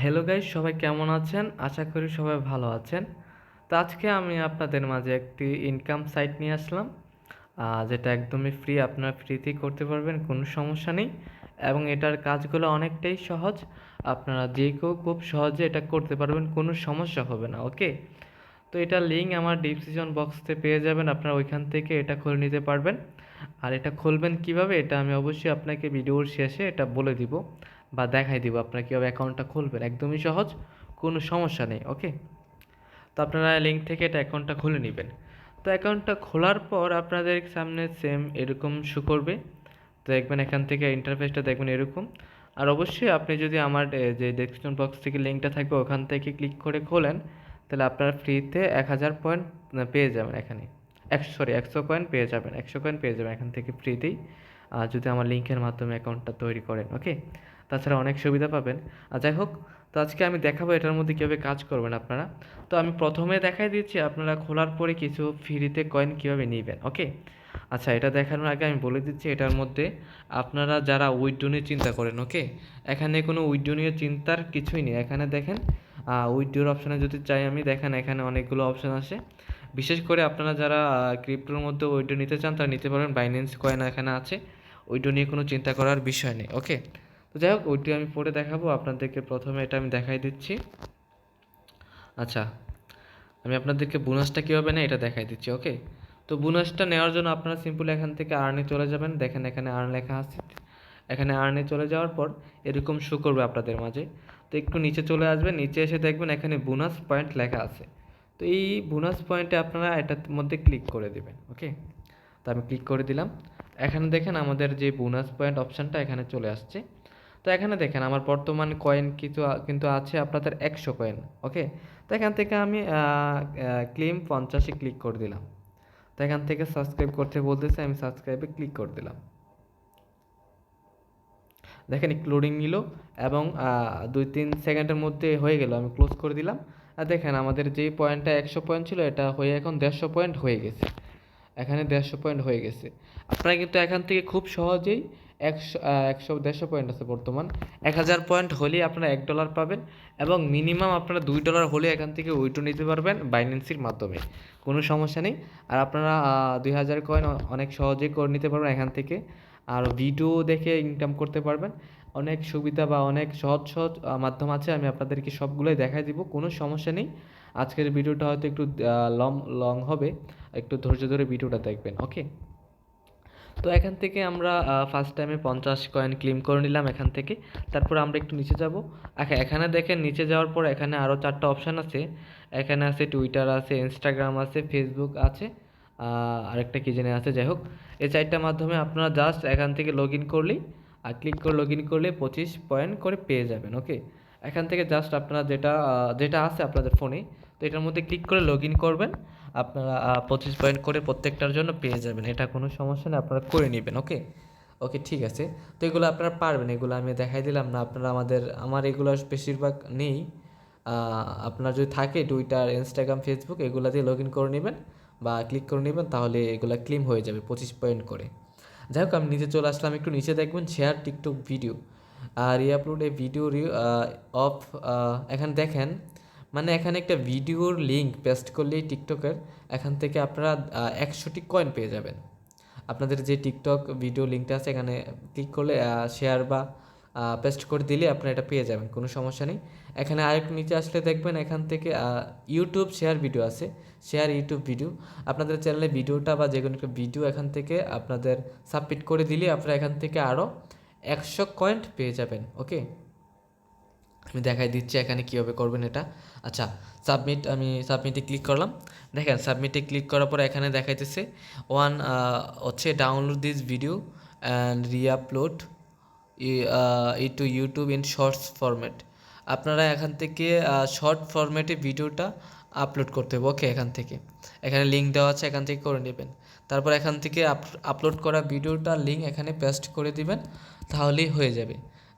Hello guys সবাই কেমন আছেন? আশা করি সবাই ভালো আছেন। তো আজকে আমি আপনাদের মাঝে একটি ইনকাম সাইট নিয়ে আসলাম। যেটা একদমই ফ্রি আপনারা ফ্রিতেই করতে পারবেন, কোনো সমস্যা নেই। এবং এটার কাজগুলো অনেকটাই সহজ। আপনারা যে কেউ খুব সহজে এটা করতে পারবেন, কোনো সমস্যা হবে না ওকে তো এটা লিঙ্ক আমার ডিসক্রিপশন বক্সতে পেয়ে যাবেন, আপনারা ওইখান থেকে এটা খুলে নিতে পারবেন। আর এটা খুলবেন কীভাবে, এটা আমি অবশ্যই আপনাকে ভিডিওর শেষে এটা বলে দিব। বা দেখাই দিব আপনারা কীভাবে অ্যাকাউন্টটা খুলবেন। একদমই সহজ, কোনো সমস্যা নেই, ওকে? তো আপনারা লিঙ্ক থেকে এটা অ্যাকাউন্টটা খুলে নেবেন। তো অ্যাকাউন্টটা খোলার পর আপনাদের সামনে সেম এরকম শু করবে। তো দেখবেন এখান থেকে ইন্টারফেসটা দেখবেন এরকম। আর অবশ্যই আপনি যদি আমার যে ডেসক্রিপশন বক্স থেকে লিঙ্কটা থাকবে, ওখান থেকে ক্লিক করে খোলেন, তাহলে আপনারা ফ্রিতে এক হাজার পয়েন্ট পেয়ে যাবেন এখানে। একশো সরি একশো কয়েন পেয়ে যাবেন, একশো কয়েন পেয়ে যাবেন এখান থেকে ফ্রিতেই আর যদি আমার লিঙ্কের মাধ্যমে অ্যাকাউন্টটা তৈরি করেন, ওকে? তাছাড়া অনেক সুবিধা পাবেন। আর যাই হোক, তো আজকে আমি দেখাবো এটার মধ্যে কীভাবে কাজ করবেন আপনারা। তো আমি প্রথমে দেখাই দিচ্ছি আপনারা খোলার পরে কিছু ফ্রিতে কয়েন কীভাবে নেবেন, ওকে? আচ্ছা এটা দেখানোর আগে আমি বলে দিচ্ছি এটার মধ্যে আপনারা যারা উইড্রো নিয়ে চিন্তা করেন, ওকে? এখানে কোনো উইড্রো নিয়ে চিন্তার কিছুই নেই। এখানে দেখেন উইড্রোর অপশানে যদি চাই আমি, দেখেন এখানে অনেকগুলো অপশান আছে। বিশেষ করে আপনারা যারা ক্রিপ্টোর মধ্যে উইড্রো নিতে চান, তারা নিতে পারেন বাইন্যান্স কয়েন এখানে আছে। উইড্রো নিয়ে কোনো চিন্তা করার বিষয় নেই, ওকে? তো যাই হোক, ওইটি আমি পরে দেখাবো, আপনাদেরকে প্রথমে এটা আমি দেখাই দিচ্ছি। আচ্ছা আমি আপনাদেরকে বোনাসটা কীভাবে না এটা দেখাই দিচ্ছি ওকে তো বোনাসটা নেওয়ার জন্য আপনারা সিম্পল এখান থেকে আর্নে চলে যাবেন। দেখেন এখানে আর্ন লেখা আছে। এখানে আর্নে চলে যাওয়ার পর এরকম শো করবে আপনাদের মাঝে। তো একটু নিচে চলে আসবেন, নিচে এসে দেখবেন এখানে বোনাস পয়েন্ট লেখা আছে। তো এই বোনাস পয়েন্টে আপনারা এটার মধ্যে ক্লিক করে দেবেন ওকে তো আমি ক্লিক করে দিলাম। এখানে দেখেন আমাদের যে বোনাস পয়েন্ট অপশানটা এখানে চলে আসছে। তো এখানে দেখেন আমার বর্তমান কয়েন কিছু কিন্তু আছে আপনাদের একশো কয়েন ওকে তো এখান থেকে আমি ক্লেম পঞ্চাশে ক্লিক করে দিলাম। তো এখান থেকে সাবস্ক্রাইব করতে বলতেছে, আমি সাবস্ক্রাইবে ক্লিক করে দিলাম। দেখেন একটু লোডিং নিল এবং দুই তিন সেকেন্ডের মধ্যে হয়ে গেল, আমি ক্লোজ করে দিলাম। আর দেখেন আমাদের যে পয়েন্টটা একশো পয়েন্ট ছিল, এটা হয়ে এখন দেড়শো পয়েন্ট হয়ে গেছে। এখানে দেড়শো পয়েন্ট হয়ে গেছে। আপনারা কিন্তু এখান থেকে খুব সহজেই একশো একশো দেড়শো পয়েন্ট আছে বর্তমান। এক হাজার পয়েন্ট হলেই আপনারা এক ডলার পাবেন এবং মিনিমাম আপনারা দুই ডলার হলে এখান থেকে উইড্রো নিতে পারবেন বাইন্যান্সির মাধ্যমে। কোনো সমস্যা নেই। আর আপনারা দুই হাজার কয়েন অনেক সহজেই করে নিতে পারবেন এখান থেকে। আর ভিডিও দেখে ইনকাম করতে পারবেন। অনেক সুবিধা বা অনেক সহজ সহজ মাধ্যম আছে। আমি আপনাদেরকে সবগুলোই দেখাই দিব। কোনো সমস্যা নেই। আজকের ভিডিওটা হয়তো একটু লং লং হবে। একটু ধৈর্য ধরে ভিডিওটা দেখবেন। ওকে তো এখান থেকে আমরা ফার্স্ট টাইমে পঞ্চাশ কয়েন ক্লেম করে নিলাম এখান থেকে। তারপর আমরা একটু নিচে যাব। আচ্ছা এখানে দেখেন নিচে যাওয়ার পর এখানে আরও চারটা অপশান আছে। এখানে আছে টুইটার আছে ইনস্টাগ্রাম আছে ফেসবুক আছে আরেকটা কি জানি আছে, যাই হোক। এই চারটার মাধ্যমে আপনারা জাস্ট এখান থেকে লগ ইন করলেই, আর ক্লিক করে লগ ইন করলে পঁচিশ পয়েন্ট করে পেয়ে যাবেন ওকে এখান থেকে জাস্ট আপনারা যেটা যেটা আছে আপনাদের ফোনে তো এটার মধ্যে ক্লিক করে লগ ইন করবেন। আপনারা পঁচিশ পয়েন্ট করে প্রত্যেকটার জন্য পেয়ে যাবেন। এটা কোনো সমস্যা নেই, আপনারা করে নেবেন ওকে ওকে ঠিক আছে। তো এগুলো আপনারা পারবেন, এগুলো আমি দেখাই দিলাম না। আপনারা আমাদের, আমার এগুলো বেশিরভাগ নেই। আপনার যদি থাকে টুইটার ইনস্টাগ্রাম ফেসবুক এগুলো দিয়ে লগ ইন করে নেবেন বা ক্লিক করে নেবেন, তাহলে এগুলো ক্লেম হয়ে যাবে পঁচিশ পয়েন্ট করে। যাই হোক, আমি নিচে চলে আসলাম, একটু নিচে দেখবেন শেয়ার টিকটক ভিডিও আর রিআপলোড এ ভিডিও রি অফ এখানে দেখেন মানে এখানে একটা ভিডিওর লিঙ্ক পেস্ট করলেই টিকটকের এখান থেকে আপনারা একশোটি কয়েন পেয়ে যাবেন। আপনাদের যে টিকটক ভিডিও লিঙ্কটা আছে এখানে ক্লিক করলে শেয়ার বা পেস্ট করে দিলে আপনারা এটা পেয়ে যাবেন কোনো সমস্যা নেই। এখানে আরেকটু নিচে আসলে দেখবেন এখান থেকে ইউটিউব শেয়ার ভিডিও আছে। শেয়ার ইউটিউব ভিডিও আপনাদের চ্যানেলে ভিডিওটা বা যে কোনো একটা ভিডিও এখান থেকে আপনাদের সাবমিট করে দিলে আপনারা এখান থেকে আরও একশো কয়েন্ট পেয়ে যাবেন ওকে আমি দেখাই দিচ্ছি এখানে কীভাবে করবেন এটা। আচ্ছা সাবমিট আমি সাবমিটে ক্লিক করলাম। দেখেন সাবমিটে ক্লিক করার পর এখানে দেখাইতেছে ওয়ান হচ্ছে download this video and reupload E to YouTube in shorts format আপনারা এখান থেকে শর্ট ফরম্যাটে ভিডিওটা আপলোড করতে হবে। ওকে এখান থেকে। এখানে লিঙ্ক দেওয়া আছে, এখান থেকে করে নেবেন। তারপর এখান থেকে আপলোড করা ভিডিওটার লিঙ্ক এখানে পেস্ট করে দিবেন, তাহলেই হয়ে যাবে।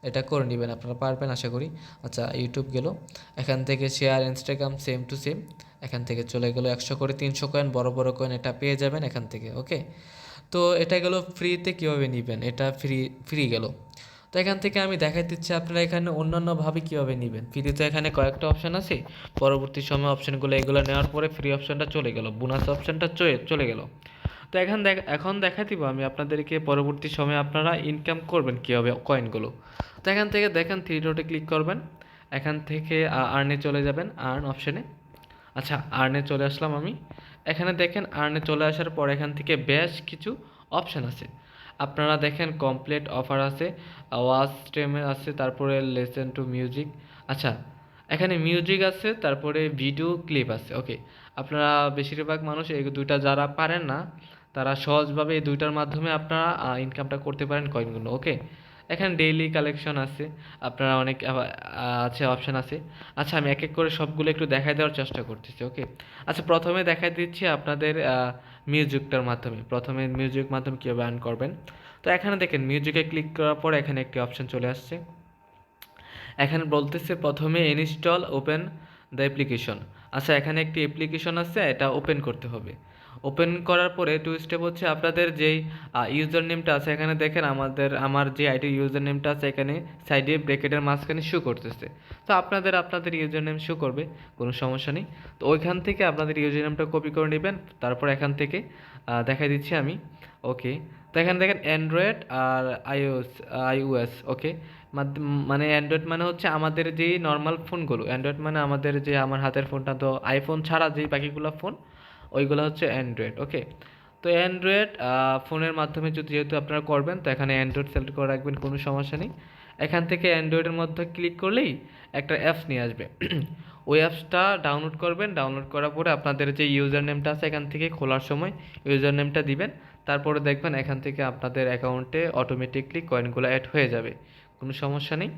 এটা করে নেবেন, আপনারা পারবেন আশা করি। আচ্ছা ইউটিউব গেল। এখান থেকে share Instagram same to same এখান থেকে চলে গেলো একশো করে তিনশো কয়েন বড় বড় কয়েন এটা পেয়ে যাবেন এখান থেকে ওকে তো এটা গেল ফ্রিতে কীভাবে নেবেন? এটা ফ্রি ফ্রি গেল। তো এখান থেকে আমি দেখাই দিচ্ছি আপনারা এখানে অন্যান্যভাবে কীভাবে নেবেন। ফ্রিতে এখানে কয়েকটা অপশান আছে। পরবর্তী সময় অপশানগুলো এগুলো নেওয়ার পরে ফ্রি অপশানটা চলে গেল। বোনাস অপশানটা চলে গেল। তো এখন দেখ, এখন দেখা দিব আমি আপনাদেরকে পরবর্তী সময়ে আপনারা ইনকাম করবেন কীভাবে কয়েনগুলো তো এখান থেকে দেখেন থ্রি ডটে ক্লিক করবেন, এখান থেকে আর্নে চলে যাবেন আর্ন অপশানে আচ্ছা আর্নে চলে আসলাম আমি। এখানে দেখেন আর্নে চলে আসার পর এখান থেকে বেশ কিছু অপশান আছে। আপনারা দেখেন কমপ্লিট অফার আছে ওয়াজ স্ট্রিমে আছে, তারপরে লেসেন টু মিউজিক আচ্ছা এখানে মিউজিক আছে, তারপরে ভিডিও ক্লিপ আছে ওকে আপনারা বেশিরভাগ মানুষ এই দুইটা যারা পারেন না তারা সহজভাবে এই দুইটার মাধ্যমে আপনারা ইনকামটা করতে পারেন কয়েনগুলো ওকে এখানে ডেইলি কালেকশন আছে, আপনারা অনেক আছে অপশান আছে। আচ্ছা আমি এক এক করে সবগুলো একটু দেখাই দেওয়ার চেষ্টা করতেছি ওকে আচ্ছা প্রথমে দেখাই দিচ্ছি আপনাদের মিউজিকটার মাধ্যমে। প্রথমে মিউজিক মাধ্যমে কীভাবে আর্ন করবেন? তো এখানে দেখেন মিউজিকে ক্লিক করার পর এখানে একটি অপশান চলে আসছে। এখানে বলতেছে প্রথমে ইনস্টল ওপেন দ্য অ্যাপ্লিকেশন আচ্ছা এখানে একটি অ্যাপ্লিকেশন আছে, এটা ওপেন করতে হবে। ওপেন করার পরে টু স্টেপ হচ্ছে আপনাদের যেই ইউজার নেমটা আছে এখানে দেখেন আমাদের, আমার যে আইডি ইউজার নেমটা আছে এখানে সাইডে ব্রেকেটের মাঝখানে শু করতেছে। তো আপনাদের আপনাদের ইউজার নেম শু করবে, কোনো সমস্যা নেই। তো ওইখান থেকে আপনাদের ইউজার নেমটা কপি করে নেবেন, তারপর এখান থেকে দেখাই দিচ্ছি আমি। ওকে, তো এখানে দেখেন অ্যান্ড্রয়েড আর আইওএস আইওএস ওকে। মানে অ্যান্ড্রয়েড মানে হচ্ছে আমাদের যে নর্মাল ফোনগুলো অ্যান্ড্রয়েড মানে আমাদের যে আমার হাতের ফোনটা তো আইফোন ছাড়া যেই বাকিগুলো ফোন ওইগুলো হচ্ছে অ্যান্ড্রয়েড ওকে তো অ্যান্ড্রয়েড ফোনের মাধ্যমে যদি যেহেতু আপনারা করবেন, তো এখানে অ্যান্ড্রয়েড সিলেক্ট করে রাখবেন, কোনো সমস্যা নেই। এখান থেকে অ্যান্ড্রয়েডের মধ্যে ক্লিক করলেই একটা অ্যাপস নিয়ে আসবে। ওই অ্যাপসটা ডাউনলোড করবেন ডাউনলোড করার পরে আপনাদের যে ইউজার নেমটা আছে, এখান থেকে খোলার সময় ইউজার নেমটা দিবেন। তারপরে দেখবেন এখান থেকে আপনাদের অ্যাকাউন্টে অটোমেটিকলি কয়েনগুলো অ্যাড হয়ে যাবে। কোনো সমস্যা নেই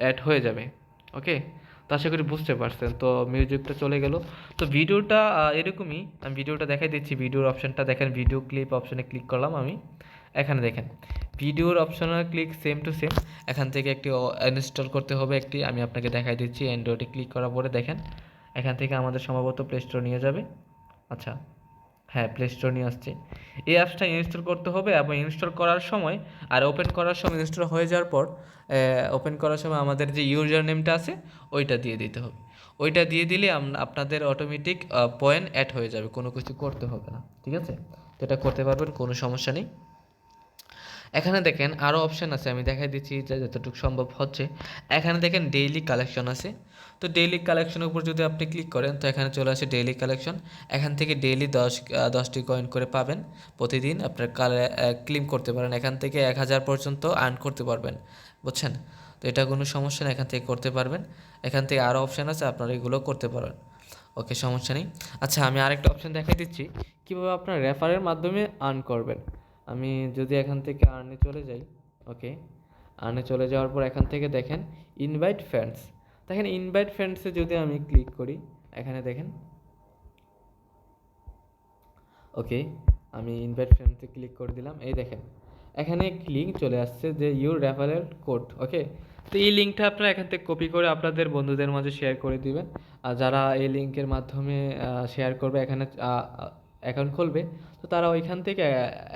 অ্যাড হয়ে যাবে ওকে তো আশা করি বুঝতে পারছেন। তো মিউজিকটা চলে গেল। তো ভিডিওটা এরকমই। আমি ভিডিওটা দেখাই দিচ্ছি। ভিডিওর অপশানটা দেখেন। ভিডিও ক্লিপ অপশানে ক্লিক করলাম আমি। এখানে দেখেন। ভিডিওর অপশানে ক্লিক সেম টু সেম এখান থেকে একটি ইনস্টল করতে হবে একটি। আমি আপনাকে দেখাই দিচ্ছি। অ্যান্ড্রয়েডে ক্লিক করার পরে দেখেন। এখান থেকে আমাদের সম্ভবত প্লে স্টোর নিয়ে যাবে। আচ্ছা। হ্যাঁ প্লে স্টোর নিয়ে আসছে। এই অ্যাপসটা ইনস্টল করতে হবে এবং ইনস্টল করার সময় আর ওপেন করার সময় ইনস্টল হয়ে যাওয়ার পর ওপেন করার সময় আমাদের যে ইউজার নেমটা আছে, ওইটা দিয়ে দিতে হবে। ওইটা দিয়ে দিলে আপনাদের অটোমেটিক পয়েন্ট অ্যাড হয়ে যাবে। কোনো কিছু করতে হবে না। ঠিক আছে? তো এটা করতে পারবেন, কোনো সমস্যা নেই। এখানে দেখেন আরও অপশান আছে, আমি দেখাই দিচ্ছি যে যতটুকু সম্ভব হচ্ছে। এখানে দেখেন ডেইলি কালেকশন আছে। তো ডেইলি কালেকশনের উপর যদি আপনি ক্লিক করেন, তো এখানে চলে আসে ডেইলি কালেকশন এখান থেকে ডেইলি দশ দশটি কয়েন করে পাবেন। প্রতিদিন আপনার কালে ক্লিম করতে পারেন। এখান থেকে এক হাজার পর্যন্ত আর্ন করতে পারবেন। বুঝছেন? তো এটা কোনো সমস্যা নেই, এখান থেকে করতে পারবেন। এখান থেকে আরও অপশান আছে, আপনারা এগুলো করতে পারেন। ওকে সমস্যা নেই। আচ্ছা আমি আরেকটা অপশান দেখাই দিচ্ছি। কীভাবে আপনার রেফারের মাধ্যমে আর্ন করবেন? আমি যদি এখান থেকে আর্নে চলে যাই ওকে আর্নে চলে যাওয়ার পর এখান থেকে দেখেন ইনভাইট ফ্রেন্ডস দেখেন ইনভাইট ফ্রেন্ডসে যদি আমি ক্লিক করি, এখানে দেখেন ওকে আমি ইনভাইট ফ্রেন্ডসে ক্লিক করে দিলাম। এই দেখেন, এখানে লিঙ্ক চলে আসছে যে ইউর রেফারেল কোড ওকে তো এই লিঙ্কটা আপনারা এখান থেকে কপি করে আপনাদের বন্ধুদের মাঝে শেয়ার করে দিবেন। আর যারা এই লিঙ্কের মাধ্যমে শেয়ার করবে, এখানে অ্যাকাউন্ট খুলবে, তো তারা ওইখান থেকে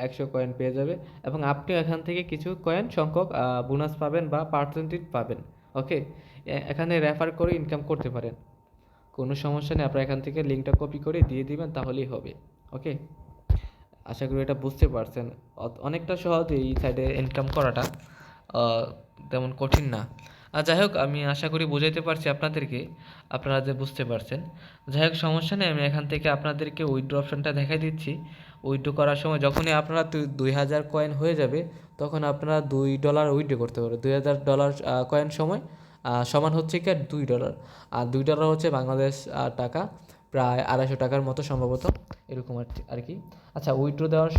একশো কয়েন পেয়ে যাবে এবং আপনিও এখান থেকে কিছু কয়েন সংখ্যক বোনাস পাবেন বা পার্সেন্টেজ পাবেন ওকে এখানে রেফার করে ইনকাম করতে পারেন। কোনো সমস্যা নেই, আপনারা এখান থেকে লিঙ্কটা কপি করে দিয়ে দিবেন, তাহলেই হবে ওকে আশা করি এটা বুঝতে পারছেন। অনেকটা সহজ এই সাইডে ইনকাম করাটা তেমন কঠিন না। যাই হোক, আমি আশা করি বোঝাইতে পারছি আপনাদেরকে। আপনারা যে বুঝতে পারছেন। যাই হোক, সমস্যা নেই, আমি এখান থেকে আপনাদেরকে উইড্রো অপশানটা দেখাই দিচ্ছি। উইড্রো করার সময় যখনই আপনারা দুই হাজার কয়েন হয়ে যাবে, তখন আপনারা দুই ডলার উইড্রো করতে পারবেন। দুই হাজার ডলার কয়েন সময় সমান হচ্ছে কি দুই ডলার আর দুই ডলার হচ্ছে বাংলাদেশ টাকা, প্রায় আড়াইশো টাকার মতো সম্ভবত। এরকম আর কি আচ্ছা উইড্রো দেওয়ার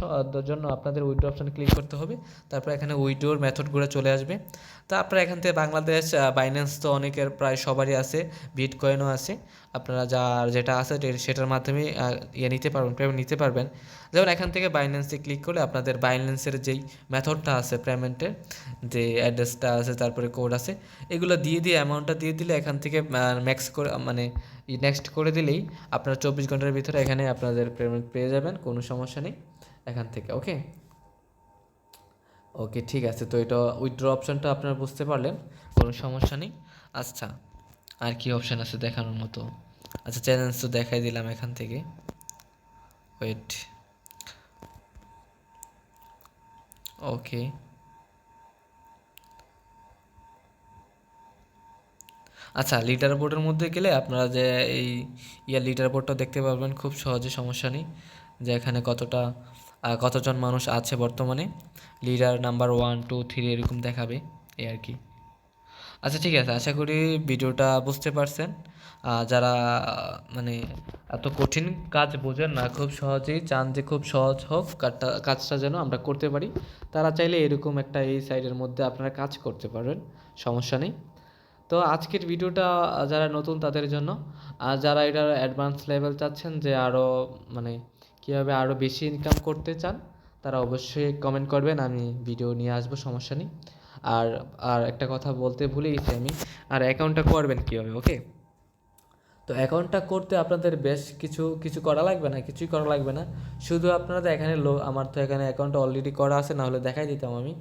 জন্য আপনাদের উইড্রো অপশান ক্লিক করতে হবে। তারপর এখানে উইড্রোর মেথডগুলো চলে আসবে। তা আপনারা এখান থেকে বাংলাদেশ বাইন্যান্স তো অনেকের প্রায় সবারই আছে বিট কয়েনও আছে। আপনারা যার যেটা আছে সেটার মাধ্যমে ইয়ে নিতে পারবেন পেমেন্ট নিতে পারবেন। যেমন এখান থেকে বাইন্যান্সে ক্লিক করলে আপনাদের বাইন্যান্সের যেই মেথডটা আছে পেমেন্টের যে অ্যাড্রেসটা আছে, তারপরে কোড আছে, এগুলো দিয়ে দিয়ে অ্যামাউন্টটা দিয়ে দিলে এখান থেকে ম্যাক্স করে মানে নেক্সট করে দিলেই আপনারা চব্বিশ ঘণ্টার ভিতরে এখানে আপনাদের পেমেন্ট পেয়ে যাবেন, কোনো সমস্যা নেই, এখান থেকে ওকে ওকে ঠিক আছে, তো এটা উইথড্র অপশনটা আপনারা বুঝতে পারলেন, কোনো সমস্যা নেই। আচ্ছা আর কি অপশান আছে দেখানোর মতো? আচ্ছা চ্যালেঞ্জ তো দেখাই দিলাম এখান থেকে। ওয়েট ওকে আচ্ছা লিডার বোর্ডের মধ্যে গেলে আপনারা যে এই ইয়ার লিডার বোর্ডটা দেখতে পারবেন, খুব সহজে সমস্যা নেই। যে এখানে কতটা কতজন মানুষ আছে বর্তমানে। Leader number one two three এরকম দেখাবে, এই আর কি। আচ্ছা ঠিক আছে। আশা করি ভিডিওটা বুঝতে পারছেন। যারা মানে এত কঠিন কাজ বোঝেন না, খুব সহজেই চান যে খুব সহজ হোক, কাজটা কাজটা যেন আমরা করতে পারি। তারা চাইলে এরকম একটা এই সাইডের মধ্যে আপনারা কাজ করতে পারবেন, সমস্যা নেই। তো আজকের ভিডিওটা যারা নতুন তাদের জন্য, আর যারা এটার অ্যাডভান্স লেভেল চাচ্ছেন যে আরও মানে কীভাবে আরও বেশি ইনকাম করতে চান, তারা অবশ্যই কমেন্ট করবেন, আমি ভিডিও নিয়ে আসব, সমস্যা নেই। আর আর একটা কথা বলতে ভুলে গেছি আমি। আর অ্যাকাউন্টটা করবেন কীভাবে ওকে তো অ্যাকাউন্টটা করতে আপনাদের বেশ কিছু কিছু করা লাগবে না, কিছুই করা লাগবে না। শুধু আপনারা এখানে লো, আমার তো এখানে অ্যাকাউন্টটা অলরেডি করা আছে না হলে দেখাই দিতাম আমি।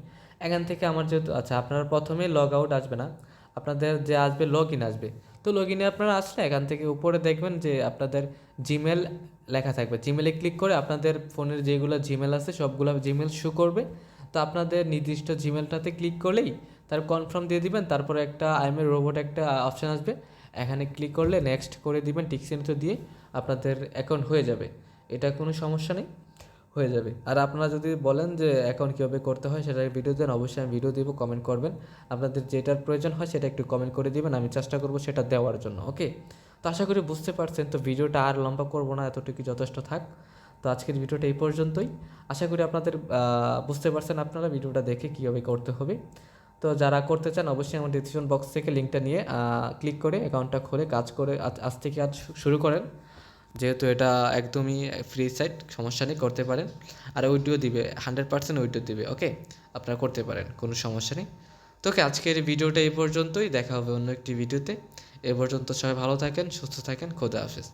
এখান থেকে আমার যেহেতু আচ্ছা আপনার প্রথমেই লগ আউট আসবে না। আপনাদের যে আসবে লগ ইন আসবে। তো লগ ইনে আপনারা আসলে এখান থেকে উপরে দেখবেন যে আপনাদের জিমেল লেখা থাকবে। জিমেলে ক্লিক করে আপনাদের ফোনের যেগুলো জিমেল আছে, সবগুলো জিমেল শো করবে। তো আপনাদের নির্দিষ্ট জিমেলটাতে ক্লিক করলেই তার কনফার্ম দিয়ে দিবেন, তারপরে একটা আইএমএ রোবট একটা অপশান আসবে। এখানে ক্লিক করলে নেক্সট করে দিবেন টিকসেন্টো দিয়ে আপনাদের অ্যাকাউন্ট হয়ে যাবে। এটা কোনো সমস্যা নেই, হয়ে যাবে। আর আপনারা যদি বলেন যে অ্যাকাউন্ট কীভাবে করতে হয় সেটা ভিডিও দেন, অবশ্যই আমি ভিডিও দেবো কমেন্ট করবেন। আপনাদের যেটার প্রয়োজন হয় সেটা একটু কমেন্ট করে দিবেন, আমি চেষ্টা করব সেটা দেওয়ার জন্য ওকে তো আশা করি বুঝতে পারছেন, তো ভিডিওটা আর লম্বা করব না এতটুকু যথেষ্ট থাক। তো আজকের ভিডিওটা এই পর্যন্তই। আশা করি আপনাদের বুঝতে পারছেন আপনারা ভিডিওটা দেখে কীভাবে করতে হবে। তো যারা করতে চান অবশ্যই আমার ডিসক্রিপশন বক্স থেকে লিঙ্কটা নিয়ে ক্লিক করে অ্যাকাউন্টটা খুলে কাজ করে আজ আজ থেকে আজ শুরু করেন। যেহেতু এটা একদমই ফ্রি সাইট সমস্যা নেই, করতে পারেন। আর উইডিও দিবে হান্ড্রেড পার্সেন্ট উইডিও দিবে ওকে আপনারা করতে পারেন, কোনো সমস্যা নেই। তো ওকে আজকের ভিডিওটা এই পর্যন্তই। দেখা হবে অন্য একটি ভিডিওতে। এ পর্যন্ত সবাই ভালো থাকেন, সুস্থ থাকেন, খোদা হাফেজ।